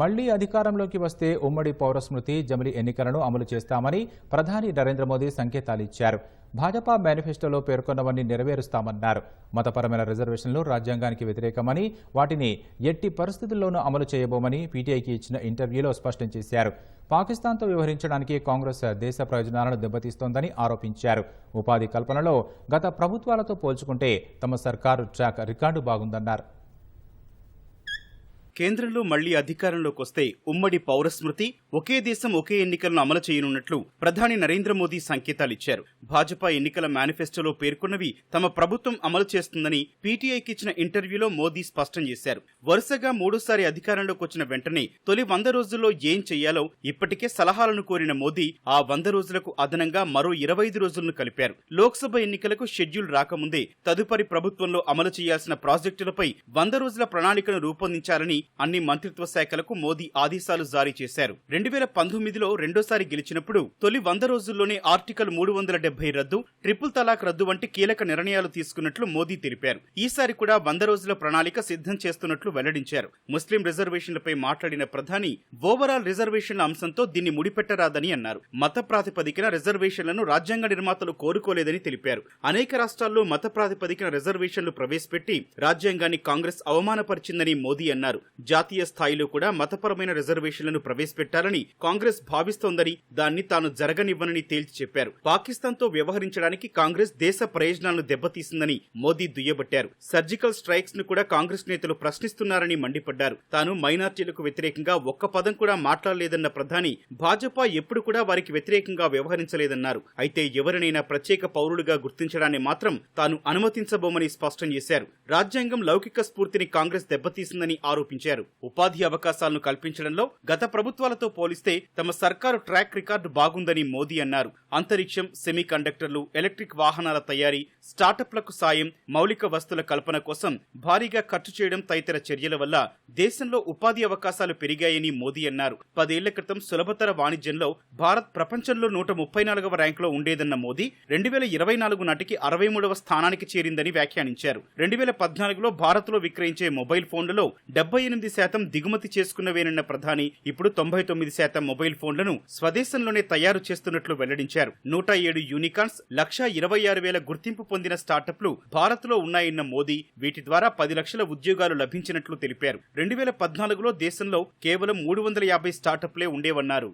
మళ్ళీ అధికారంలోకి వస్తే ఉమ్మడి పౌరస్మృతి జమిలి ఎన్నికలను అమలు చేస్తామని ప్రధాని నరేంద్ర మోదీ సంకేతాలిచ్చారు భాజపా మేనిఫెస్టోలో పేర్కొన్నవన్నీ నెరవేరుస్తామన్నారు. మతపరమైన రిజర్వేషన్లు రాజ్యాంగానికి వ్యతిరేకమని వాటిని ఎట్టి పరిస్థితుల్లోనూ అమలు చేయబోమని పీటీఐకి ఇచ్చిన ఇంటర్వ్యూలో స్పష్టం చేశారు. పాకిస్తాన్తో వ్యవహరించడానికి కాంగ్రెస్ దేశ ప్రయోజనాలను దెబ్బతీస్తోందని ఆరోపించారు. ఉపాధి కల్పనలో గత ప్రభుత్వాలతో పోల్చుకుంటే తమ సర్కారు ట్రాక్ రికార్డు బాగుందన్నారు. కేంద్రంలో మళ్ళీ అధికారంలోకి వస్తే ఉమ్మడి పౌరస్మృతి ఒకే దేశం ఒకే ఎన్నికలను అమలు చేయనున్నట్లు ప్రధాని నరేంద్ర మోదీ సంకేతాలిచ్చారు భాజపా ఎన్నికల మేనిఫెస్టోలో పేర్కొన్నవి తమ ప్రభుత్వం అమలు చేస్తుందని పీటీఐకి ఇచ్చిన ఇంటర్వ్యూలో మోదీ స్పష్టం చేశారు. వరుసగా మూడోసారి అధికారంలోకి వచ్చిన వెంటనే తొలి వంద రోజుల్లో ఏం చెయ్యాలో ఇప్పటికే సలహాలను కోరిన మోదీ ఆ వంద రోజులకు అదనంగా మరో ఇరవై ఐదు రోజులను కలిపారు. లోక్సభ ఎన్నికలకు షెడ్యూల్ రాకముందే తదుపరి ప్రభుత్వంలో అమలు చేయాల్సిన ప్రాజెక్టులపై వంద రోజుల ప్రణాళికను రూపొందించాలని అన్ని మంత్రిత్వ శాఖలకు మోదీ ఆదేశాలు జారీ చేశారు. రెండు వేల పంతొమ్మిదిలో రెండోసారి గెలిచినప్పుడు తొలి వంద రోజుల్లోనే ఆర్టికల్ మూడు వందల డెబ్బై రద్దు ట్రిపుల్ తలాక్ రద్దు వంటి కీలక నిర్ణయాలు తీసుకున్నట్లు మోదీ తెలిపారు. ఈసారి కూడా వంద రోజుల ప్రణాళిక సిద్ధం చేస్తున్నట్లు వెల్లడించారు. ముస్లిం రిజర్వేషన్లపై మాట్లాడిన ప్రధాని ఓవరాల్ రిజర్వేషన్ల అంశంతో దీన్ని ముడిపెట్టరాదని అన్నారు. మత ప్రాతిపదికన రిజర్వేషన్లను రాజ్యాంగ నిర్మాతలు కోరుకోలేదని తెలిపారు. అనేక రాష్ట్రాల్లో మత ప్రాతిపదికన రిజర్వేషన్లు ప్రవేశపెట్టి రాజ్యాంగాన్ని కాంగ్రెస్ అవమానపరిచిందని మోదీ అన్నారు. జాతీయ స్థాయిలో కూడా మతపరమైన రిజర్వేషన్లను ప్రవేశపెట్టాలని కాంగ్రెస్ భావిస్తోందని దాన్ని తాను జరగనివ్వనని తేల్చి చెప్పారు. పాకిస్తాన్తో వ్యవహరించడానికి కాంగ్రెస్ దేశ ప్రయోజనాలను దెబ్బతీసిందని మోదీ దుయ్యబట్టారు. సర్జికల్ స్ట్రైక్స్ను కూడా కాంగ్రెస్ నేతలు ప్రశ్నిస్తున్నారని మండిపడ్డారు. తాను మైనార్టీలకు వ్యతిరేకంగా ఒక్క పదం కూడా మాట్లాడలేదన్న ప్రధాని భాజపా ఎప్పుడు కూడా వారికి వ్యతిరేకంగా వ్యవహరించలేదన్నారు. అయితే ఎవరినైనా ప్రత్యేక పౌరులుగా గుర్తించడాన్ని మాత్రం తాను అనుమతించబోమని స్పష్టం చేశారు. రాజ్యాంగం లౌకిక స్ఫూర్తిని కాంగ్రెస్ దెబ్బతీసిందని ఆరోపించారు. ఉపాధి అవకాశాలను కల్పించడంలో గత ప్రభుత్వాలతో పోలిస్తే తమ సర్కారు ట్రాక్ రికార్డు బాగుందని మోదీ అన్నారు. అంతరిక్షం సెమీ కండక్టర్లు ఎలక్ట్రిక్ వాహనాల తయారీ స్టార్టప్లకు సాయం మౌలిక వస్తుల కల్పన కోసం భారీగా ఖర్చు చేయడం తదితర చర్యల వల్ల దేశంలో ఉపాధి అవకాశాలు పెరిగాయని మోదీ అన్నారు. పదేళ్ళ క్రితం సులభతర వాణిజ్యంలో భారత్ ప్రపంచంలో నూట ముప్పై నాలుగవ ర్యాంకులో ఉండేదన్న మోదీ రెండు వేల ఇరవై నాలుగు నాటికి అరవై మూడవ స్థానానికి చేరిందని వ్యాఖ్యానించారు. రెండు వేల పద్నాలుగులో భారత్లో విక్రయించే మొబైల్ ఫోన్లలో డెబ్బై ఎనిమిది శాతం దిగుమతి చేసుకున్నవేనన్న ప్రధాని ఇప్పుడు తొంభై తొమ్మిది శాతం మొబైల్ ఫోన్లను స్వదేశంలోనే తయారు చేస్తున్నట్లు వెల్లడించారు. నూట ఏడు యూనికాన్స్ లక్ష ఇరవై ఆరు వేల గుర్తింపు పొందిన స్టార్టప్లు భారత్లో ఉన్నాయన్న మోదీ వీటి ద్వారా పది లక్షల ఉద్యోగాలు లభించినట్లు తెలిపారు. రెండు వేల పద్నాలుగులో దేశంలో కేవలం మూడు వందల యాభై స్టార్టప్లే ఉండేవన్నారు.